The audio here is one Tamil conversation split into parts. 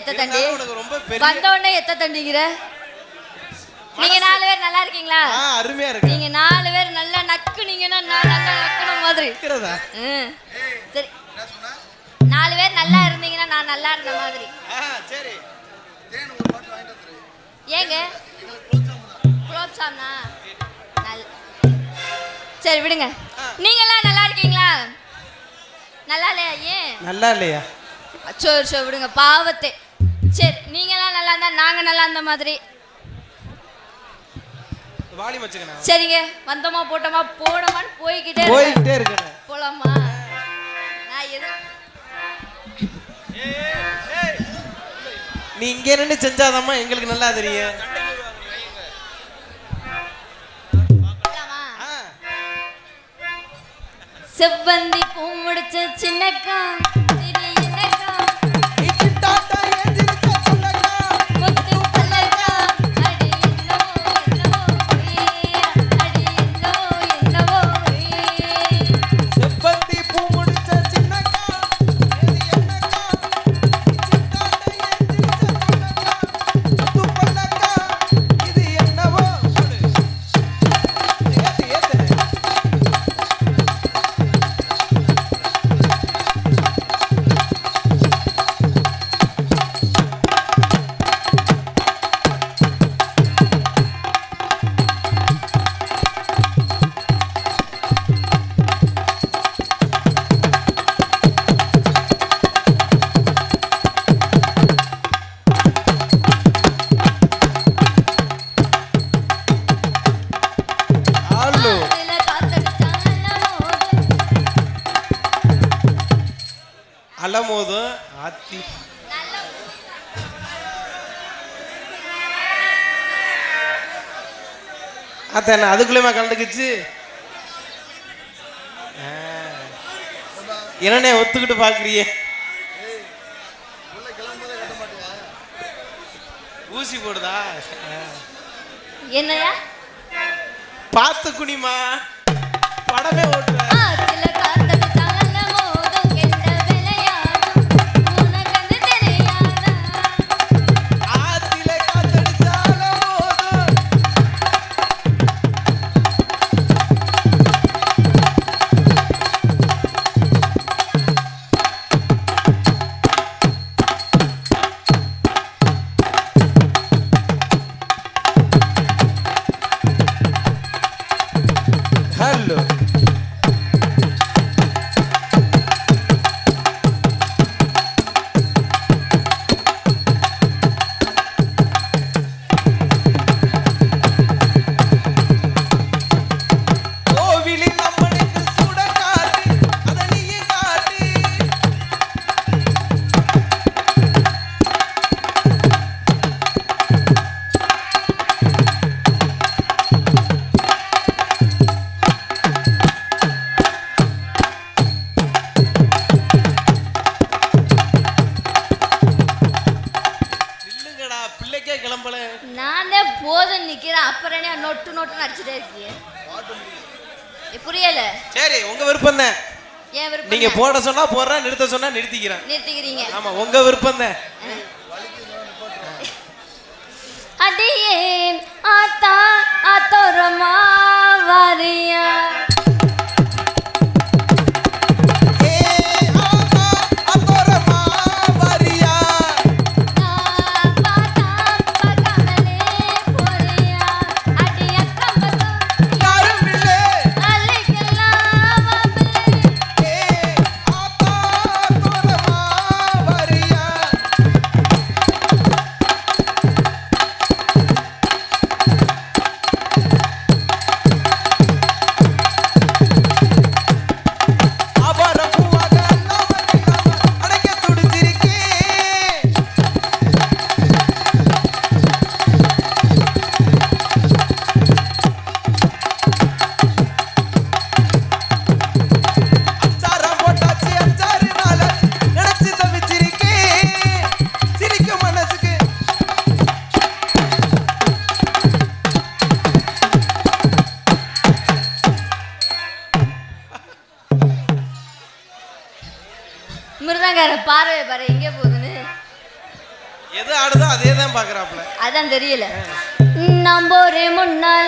எத்த தண்டி வந்த உடனே எத்த தண்டிங்கிற நீங்க நாலு பேர் நல்லா இருக்கீங்களா? அருமையா இருக்கு நீங்க நாலு பேர் நல்லா நக்குனீங்கன்னா நான் நல்லா நக்கணும் மாதிரி. சரி. நாலு பேர் நல்லா இருந்தீங்கன்னா நான் நல்லா இருந்த மாதிரி. சரி. ஏங்க? குலோப் ஜாம்னா சரி விடுங்க. நீங்களாம் நல்லா இருக்கீங்களா? நல்லா இல்லையா ஏன்? நல்லா இல்லையா? சரி சரி விடுங்க. பாவத்தை. சரி நீங்களாம் நல்லா இருந்தா நாங்க நல்லா இருந்த மாதிரி. சரிங்க வந்தோமா போட்டோமா போனோமான்னு போய்கிட்டே. போய்கிட்டே இருக்கேன் போலாமா? நான் எது நீ இங்கே நின்று செஞ்சாதாம்மா எங்களுக்கு நல்லா தெரியும். செவ்வந்தி பூ முடிச்ச சின்னக்கா. அத்த என்ன அதுக்குள்ளேயுமா கலந்துக்குச்சு. என்னண்ணே ஒத்துக்கிட்டு பாக்குறியே ஊசி போடுதா. என்னையா? பார்த்து குனிமா நீங்க? போட சொன்னா போடுறேன் நிறுத்த சொன்னா நிறுத்திக்கிறேன். நிறுத்திக்கிறீங்க. ஆமா உங்க விருப்பம் தான். அடியே ஆத்தா ஆத்தோரமா வாரியா. தெரியல. நம்போரே முன்னால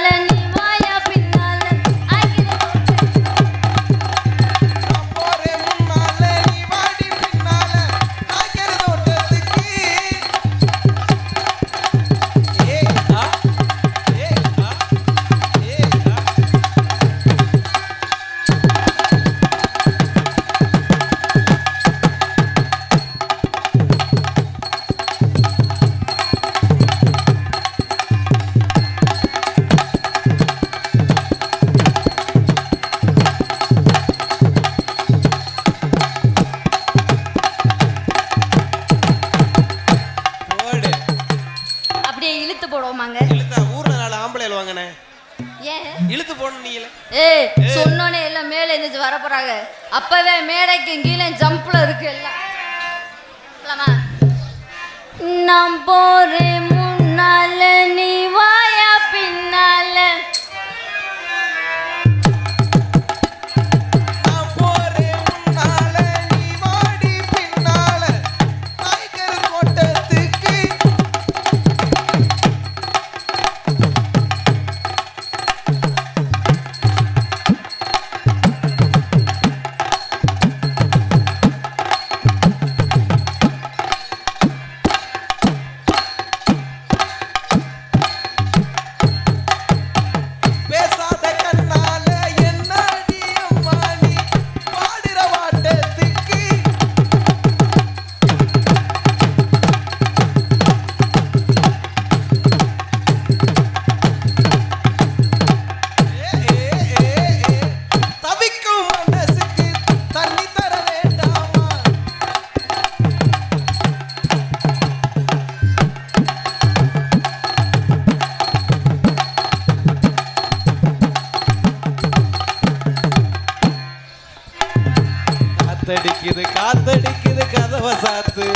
காத்தடிக்குது காத்தடிக்குது கதவை சாத்து.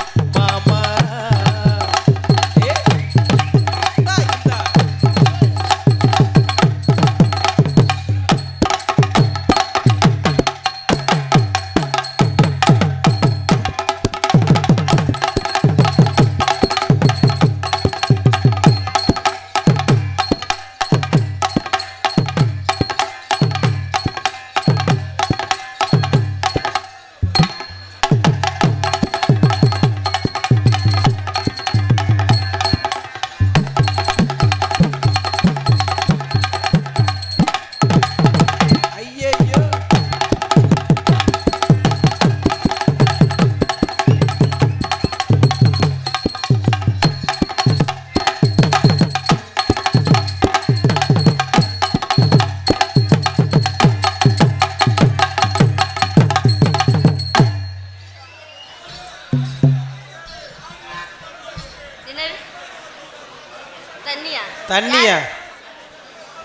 தண்ணியா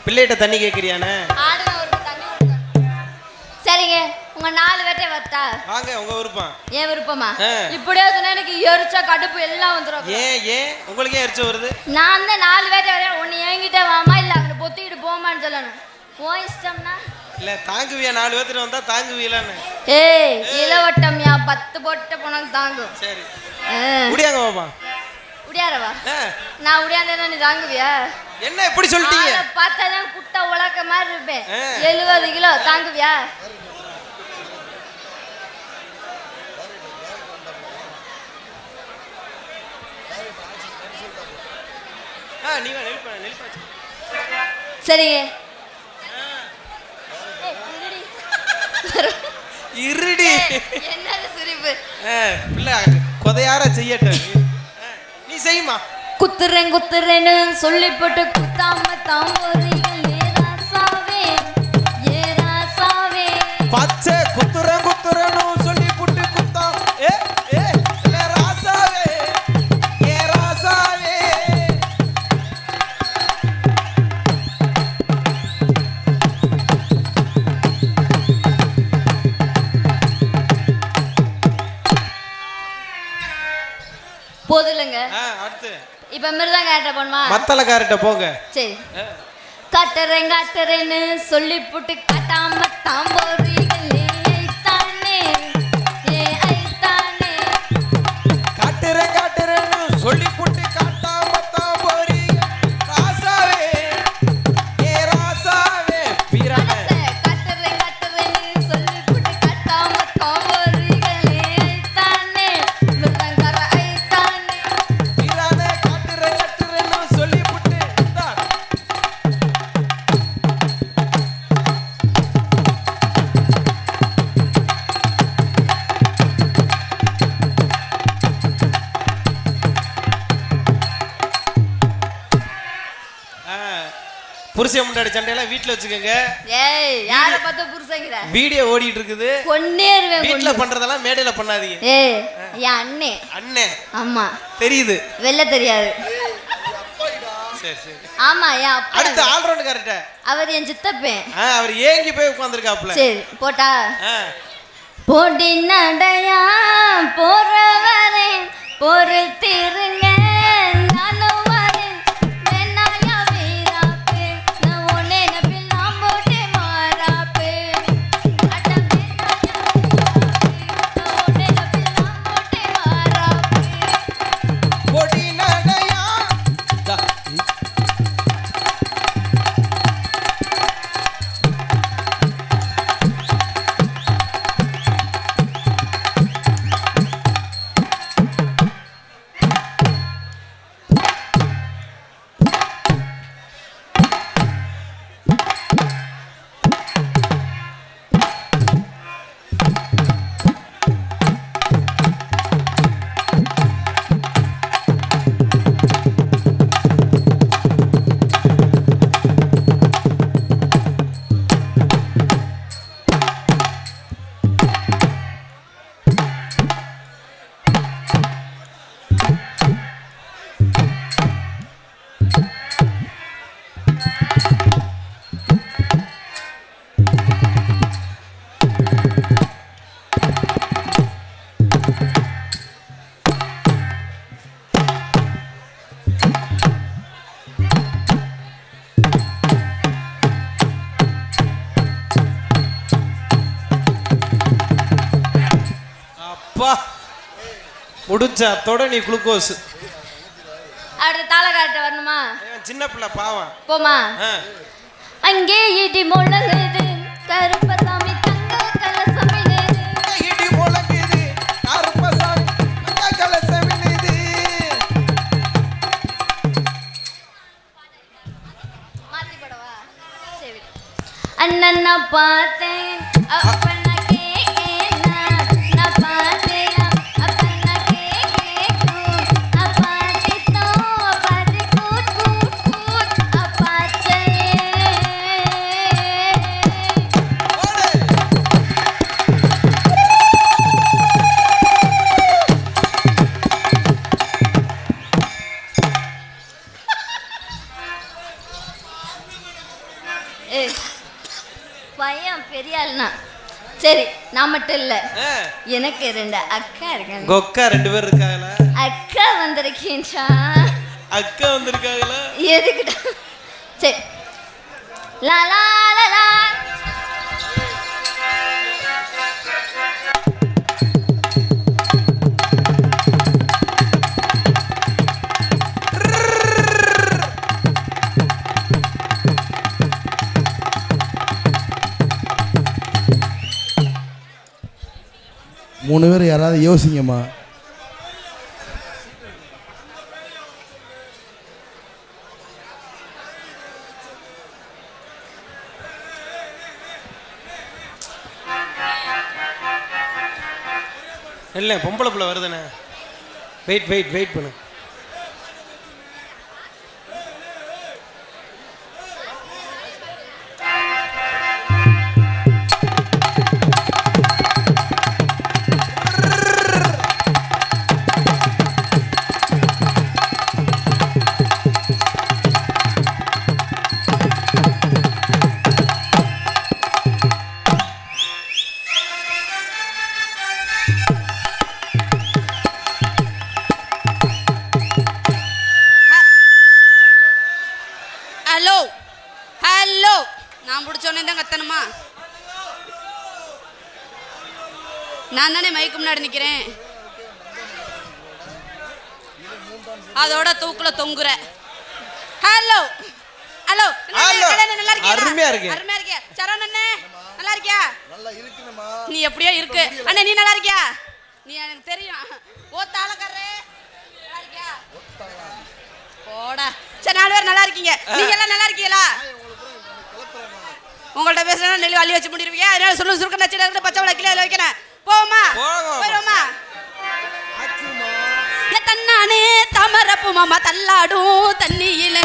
பிள்ளைகிட்ட தண்ணி கேட்குறியானே. சரிங்க உங்க நாலு பேர்ட்டே வரட்டா வாங்க உங்க விருப்பம். ஏன் விருப்பமா. இப்படியே சொன்னா எனக்கு எரிச்சா கடுப்பு எல்லாம் வந்துடும் ஏன் ஏன்? உங்களுக்கே எரிச்சல் வருது? நான் தான் நாலு பேர்ட்ட வரேன் ஒன்னு என்கிட்ட வாமா? இல்ல அங்க பொத்திக்கிட்டு போமான்னு சொல்லணும். உன் இஷ்டம்னா? இல்ல தாங்குவியா? நாலு பேர்த்துட்டு வந்தா தாங்குவீலான்னு ஏய் இளவட்டம்யா பத்து போட்ட போனாங்க தாங்கும். சரி. முடியாங்க பாப்பா உடையாரவா? நான் உடையாந்தேன்னா நீ தாங்குவியா? என்ன எப்படி சொல்லிட்டீங்க? ஆளை பார்த்தாதான் குட்டை உலக்க மாதிரி இருப்பேன். எழுபது கிலோ தாங்குவியா? சரிங்க இருடி. என்னது சிரிப்பு? பிள்ளை கொதையார செய்யட்டும். நீ செய்யுமா குத்துறேன் குத்துறேன்னு சொல்லி போட்டு குத்தாம தாம்போறீங்கள் மிருதங்க ஆட்ட பண்ணுமா மத்தளக்கார்ட்ட போங்க. சரி. காட்டுறேன் காட்டுறேன்னு சொல்லி போட்டு காட்டாம தாம்போறீங்கள் புருஷன் முன்னாடி சண்டையெல்லாம் வீட்டுல வச்சுக்கோங்க. ஏய் யார பார்த்து புருஷங்கிற? வீடியோ ஓடிட்டு இருக்குது கொன்னேருவேன் வீட்டுல பண்றதெல்லாம் மேடையில பண்ணாதீங்க. ஏய் என் அண்ணே. அண்ணே. ஆமா. தெரியுது. வெளில தெரியாது. ஆமா என் அப்பா அடுத்து ஆல்ரவுண்ட் கரெக்டா அவர் என் சித்தப்பேன். அவர் ஏங்கி போய் உட்காந்துருக்காப்புல சரி போட்டா. போட்டி நடையா போறவரே பொறுத்திருங்க. முடிஞ்சா தொட நீ குளுக்கோஸ். அடுத்த தாள காட்ட வரணுமா சின்ன பிள்ளை பாவம். போமா. அங்கே இடி முழங்குது கருப்பசாமி தங்க கலசமிடுது இடி முழங்குது கருப்பசாமி மஞ்ச கலசமின்னுது. மாத்தி போடவா? சரி. அண்ணன் நான் பார்த்தேன். எனக்கு ரெண்டு அக்கா இருக்காங்க. கொக்கா ரெண்டு பேர் இருக்காங்களா? அக்கா வந்திருக்கேன்டா அக்கா வந்திருக்காங்களா? எதுக்குடா? சரி. லா லா லா. மூணு பேர் யாராவது யோசிங்கம்மா. இல்லை பொம்பளை பிள்ளை வருதுண்ணே. வெயிட் வெயிட் வெயிட் பண்ணு உங்கள்ட்ட பேசுனா நெல்லி அள்ளி வச்சு முடிருவீங்க. அதனால சொல்லு சுருக்க நச்சு இருந்து பச்சை விளக்கில அதில் வைக்கிறேன் போமா போங்க. போயிருவோமா தன்னானே தாமரப்பு மாமா தள்ளாடும் தண்ணியில.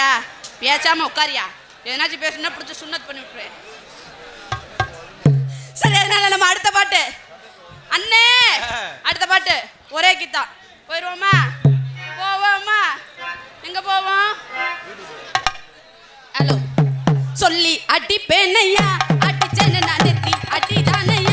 சுளுக்க பேசாம உட்காரியா? எதனாச்சும் பேசுனா பிடிச்சி சுண்ணத் பண்ணி விட்டுறேன் சரி அதனால நம்ம அடுத்த பாட்டு. அண்ணே! அடுத்த பாட்டு. ஒரே கீதா. போயிடுவோமா போவோமா? எங்க போவோம்? ஹலோ சொல்லி அடிப்பேனையா அடிச்சேன்னு நான் அடிதானையா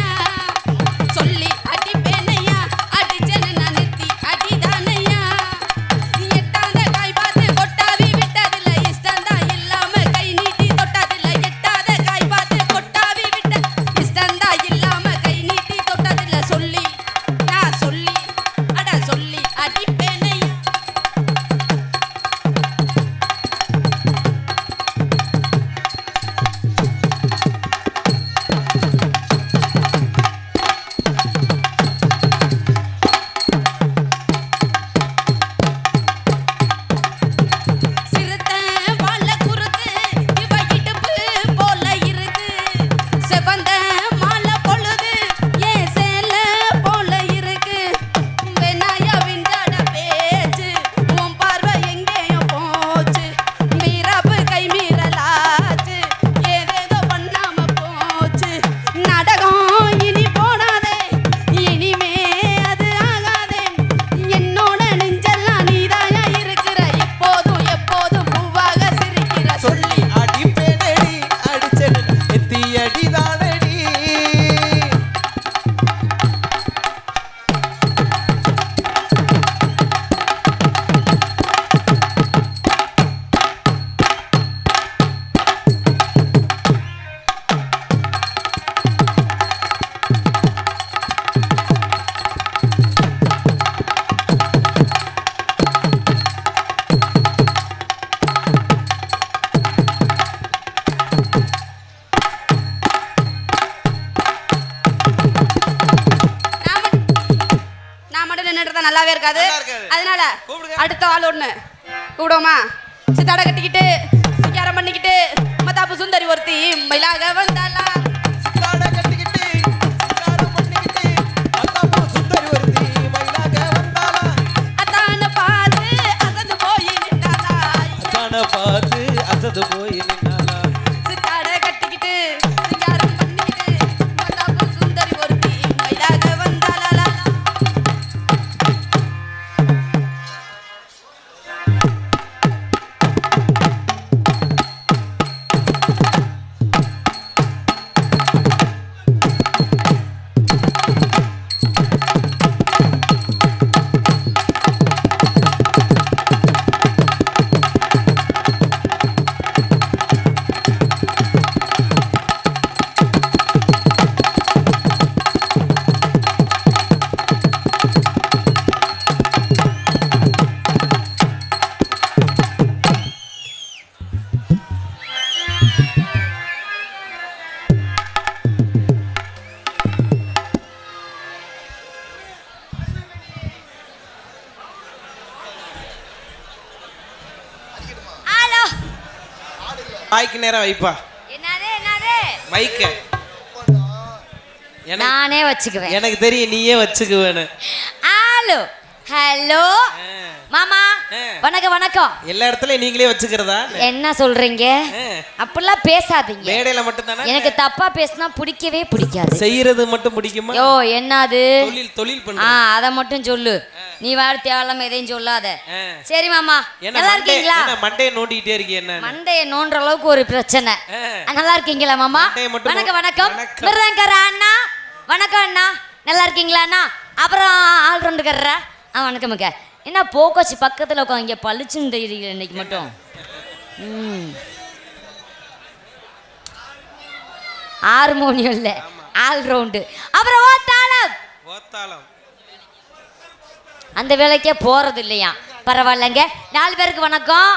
வாய்க்கு நேரம் வைப்பா. என்னது என்னது? மைக்க. எனக்கு நானே வச்சுக்குவேன். எனக்கு தெரியும் நீயே வச்சுக்குவேன்னு. ஹலோ? ஹலோ. மாமா. வணக்கம் வணக்கம். எல்லா இடத்துலயும் நீங்களே வச்சுக்கிறதா? என்ன சொல்றீங்க. அப்படிலாம் பேசாதீங்க. மேடையில மட்டும் தானே எனக்கு தப்பா பேசினா பிடிக்கவே பிடிக்காது. செய்யறது மட்டும் பிடிக்குமா? யோ என்னது? தொழில் தொழில் ஆ பண்ண அத மட்டும் சொல்லு. நீ வாடு தேவையில்லாம எதையும் சொல்லாத. சரி மாமா நல்லா இருக்கீங்களா? மண்டையை நோண்டிக்கிட்டே இருக்கீங்க என்ன? மண்டைய நோன்ற அளவுக்கு ஒரு பிரச்சனை. நல்லா இருக்கீங்களா மாமா? வணக்கம் வணக்கம். மிருதங்கர அண்ணா. வணக்கம் அண்ணா. நல்லா இருக்கீங்களா அண்ணா? அப்புறம் ஆள் ரெண்டுக்கர்ற ஆ வணக்கம் அக்கா. என்ன போக்கோச்சு பக்கத்துல உட்காந்து இங்க பளிச்சுன்னு தெரியல இன்னைக்கு மட்டும். ம். ஹார்மோனியம் இல்லை. ஆல் ரவுண்டு அப்புறம் ஓ தாளம் ஓத்தாளம். அந்த வேலைக்கே போறது இல்லையா பரவாயில்லைங்க. நாலு பேருக்கு வணக்கம்.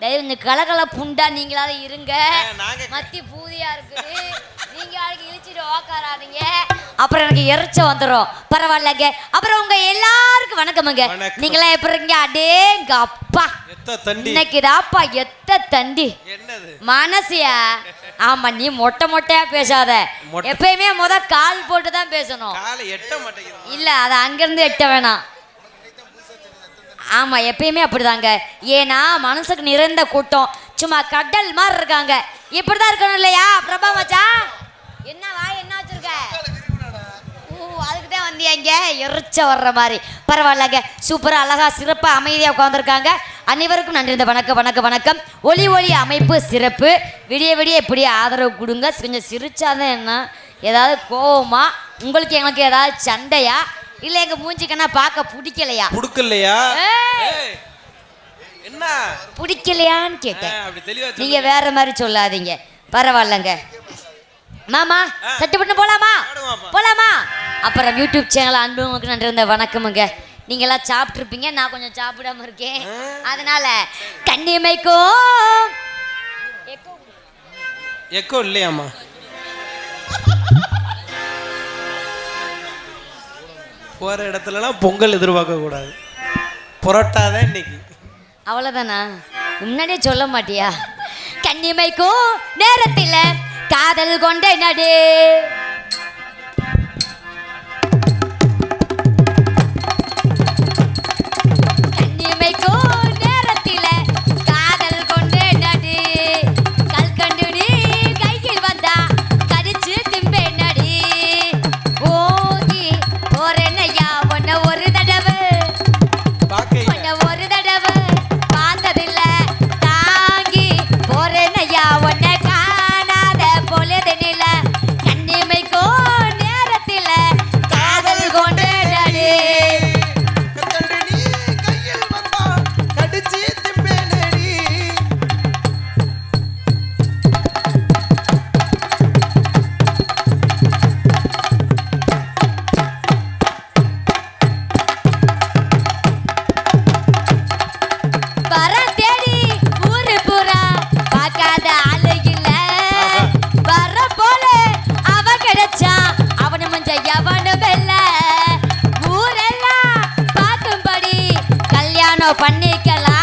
தயவு இந்த கலகல புண்டா நீங்களாவது இருங்க. மத்தி பூதியா இருக்குது. நீங்க யாருக்கு இழிச்சிட்டு உக்காராதீங்க. அப்புறம் எனக்கு எரிச்ச வந்துடும் பரவாயில்லைங்க. அப்புறம் உங்க எல்லாருக்கும் வணக்கமுங்க. வணக்கம். நீங்களாம் எப்படி இருக்கீங்க? அடேங்க அப்பா எத்த தண்டி? இன்னைக்கு தாப்பா எத்த தண்டி? மனசியா. ஆமா நீ மொட்டை மொட்டையா பேசாத. எப்பயுமே முத கால் போட்டு தான் பேசணும் இல்ல அது அங்கிருந்து எட்ட வேணாம். ஆமாம் எப்பயுமே அப்படிதாங்க. ஏன்னா மனசுக்கு நிறைந்த கூட்டம். சும்மா கடல் மாதிரி இருக்காங்க. இப்படி தான் இருக்கணும் இல்லையா பிரபா மச்சா? என்ன வாய் என்ன வச்சிருக்க? ஓ அதுக்கு தான் வந்தியாங்க எரிச்ச வர்ற மாதிரி. பரவாயில்லங்க. சூப்பராக அழகா சிறப்பாக அமைதியாக உட்காந்துருக்காங்க அனைவருக்கும் நன்றி. இந்த வணக்கம் வணக்கம் வணக்கம். ஒளி ஒளி அமைப்பு சிறப்பு. விடிய விடிய இப்படி ஆதரவு கொடுங்க. கொஞ்சம் சிரிச்சாதான் என்ன? ஏதாவது கோவமா? உங்களுக்கு எங்களுக்கு ஏதாவது சண்டையா? இல்லை எங்கள் மூஞ்சிக்கன்னா பார்க்க பிடிக்கலையா? புடுக்கலையா? என்ன? பிடிக்கலையான்னு கேட்டேன். நீங்க வேற மாதிரி சொல்லாதீங்க. பரவாயில்லங்க. மாமா சட்டு பண்ணு போலாமா. போலாமா? அப்புறம் யூடியூப் சேனல் அன்புங்களுக்கு நன்றி இருந்த வணக்கமுங்க. நீங்க எல்லாம் சாப்பிட்டுருப்பீங்க நான் கொஞ்சம் சாப்பிடாம இருக்கேன். அதனால கண்ணிமைக்கும். எக்கோ இல்லையாம்மா? போற இடத்துலலாம் பொங்கல் எதிர்பார்க்க கூடாது. புரோட்டா தான் இன்னைக்கு. அவ்வளோதானா முன்னாடியே சொல்ல மாட்டியா? கன்னிமைக்கும் நேரத்தில் காதல் கொண்ட நடு. கன்னிமைக்கும் பண்ணிக்கலாம்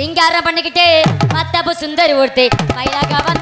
சிங்காரம் பண்ணிக்கிட்டு மத்தப்பு சுந்தரி ஒருத்தி மயிலாக வந்து